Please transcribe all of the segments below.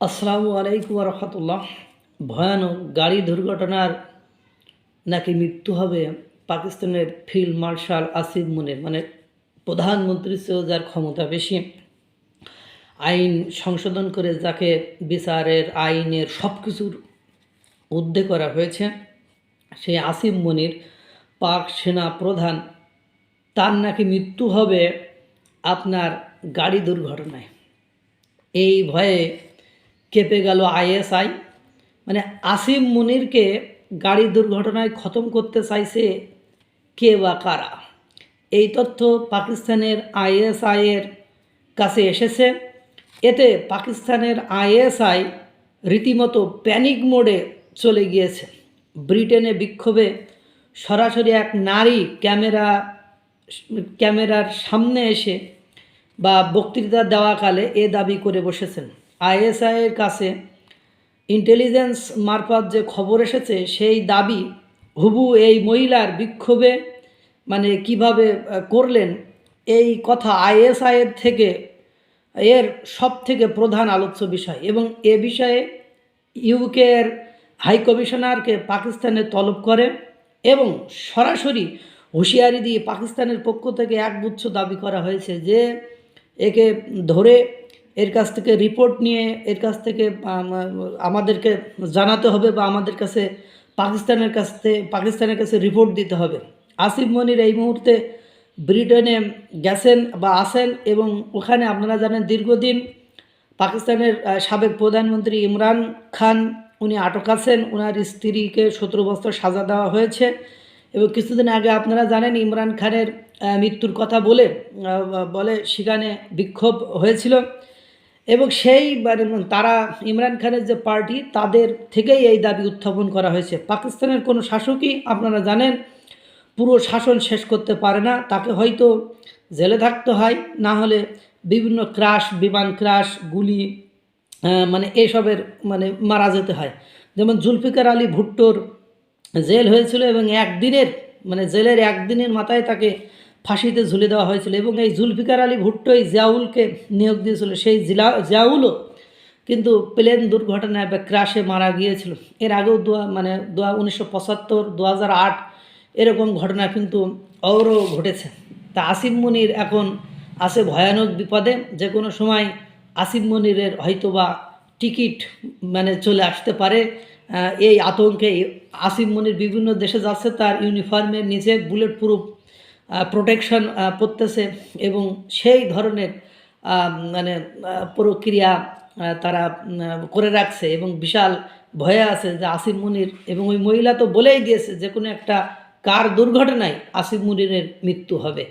আসসালামু আলাইকুম রহমতুল্লাহ। ভয়ানক গাড়ি দুর্ঘটনার নাকি মৃত্যু হবে পাকিস্তানের ফিল্ড মার্শাল আসিফ মুনের মানে প্রধানমন্ত্রী চেয়েও যার ক্ষমতা বেশি। আইন সংশোধন করে যাকে বিচারের আইনের সব কিছুর উদ্যোগ করা হয়েছে সেই আসিফ মনির, পাক সেনা প্রধান। তার নাকি মৃত্যু হবে আপনার গাড়ি দুর্ঘটনায়। এই ভয়ে কেঁপে গেল আইএসআই। মানে আসিম মুনিরকে গাড়ি দুর্ঘটনায় খতম করতে চাইছে কে বা কারা? এই তথ্য পাকিস্তানের আইএসআইয়ের কাছে এসেছে। এতে পাকিস্তানের আইএসআই রীতিমতো প্যানিক মোডে চলে গিয়েছে। ব্রিটেনে বিক্ষোভে সরাসরি এক নারী ক্যামেরা, ক্যামেরার সামনে এসে বা বক্তৃতা দেওয়াকালে এ দাবি করে বসেছেন। আইএসআইয়ের কাছে ইন্টেলিজেন্স মারফত যে খবর এসেছে, সেই দাবি হুবু এই মহিলার বিক্ষোভে মানে কীভাবে করলেন, এই কথা আইএসআইয়ের থেকে, এর সব থেকে প্রধান আলোচ্য বিষয়। এবং এ বিষয়ে ইউকের হাই কমিশনারকে পাকিস্তানে তলব করে এবং সরাসরি হুঁশিয়ারি দিয়ে পাকিস্তানের পক্ষ থেকে একগুচ্ছ দাবি করা হয়েছে যে, একে ধরে এর কাছ থেকে রিপোর্ট নিয়ে, এর কাছ থেকে আমাদেরকে জানাতে হবে বা আমাদের কাছে পাকিস্তানের কাছ থেকে, পাকিস্তানের কাছে রিপোর্ট দিতে হবে। আসিফ মনির এই মুহূর্তে ব্রিটেনে গেছেন বা আসেন এবং ওখানে আপনারা জানেন দীর্ঘদিন পাকিস্তানের সাবেক প্রধানমন্ত্রী ইমরান খান, উনি আটক আছেন। ওনার স্ত্রীকে সতেরো বছর সাজা দেওয়া হয়েছে এবং কিছুদিন আগে আপনারা জানেন ইমরান খানের মৃত্যুর কথা বলে বলে সেখানে বিক্ষোভ হয়েছিল। এবং সেই মানে তারা ইমরান খানের যে পার্টি, তাদের থেকেই এই দাবি উত্থাপন করা হয়েছে। পাকিস্তানের কোনো শাসকই আপনারা জানেন, পুরো শাসন শেষ করতে পারে না। তাকে হয়তো জেলে থাকতে হয়, না হলে বিভিন্ন ক্রাশ, বিমান ক্রাশ, গুলি মানে এসবের মানে মারা যেতে হয়। যেমন জুলফিকার আলী ভুট্টোর জেল হয়েছিল এবং একদিনের মানে জেলের একদিনের মাথায় তাকে ফাঁসিতে ঝুলে দেওয়া হয়েছিল এবং এই জুলফিকার আলী ভুট্টোই জিয়াউলকে নিয়োগ দিয়েছিল। সেই জিলা, জিয়াউলও কিন্তু প্লেন দুর্ঘটনায় বা ক্রাশে মারা গিয়েছিল। এর আগেও দু মানে দু উনিশশো পঁচাত্তর, দু আট এরকম ঘটনা কিন্তু অবরও ঘটেছে। তা আসিফ মনির এখন আছে ভয়ানক বিপদে। যে কোনো সময় আসিফ মনিরের হয়তোবা টিকিট মানে চলে আসতে পারে। এই আতঙ্কে আসিফ মনির বিভিন্ন দেশে যাচ্ছে, তার ইউনিফর্মের নিচে বুলেট প্রুফ প্রোটেকশন পড়তেছে এবং সেই ধরনের মানে প্রক্রিয়া তারা করে রাখছে এবং বিশাল ভয়ে আছে যে আসিফ মুনির এবং ওই মহিলা তো বলেই দিয়েছে যে কোনো একটা কার দুর্ঘটনায় আসিফ মুনিরের মৃত্যু হবে।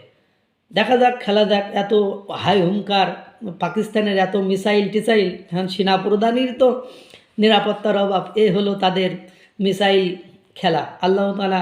দেখা যাক, খেলা যাক, এত হাই হুঙ্কার, পাকিস্তানের এত মিসাইল টিসাইল এখন সেনা প্রধানেরই তো নিরাপত্তার অভাব, এ হলো তাদের মিসাইল খেলা। আল্লাহ তালা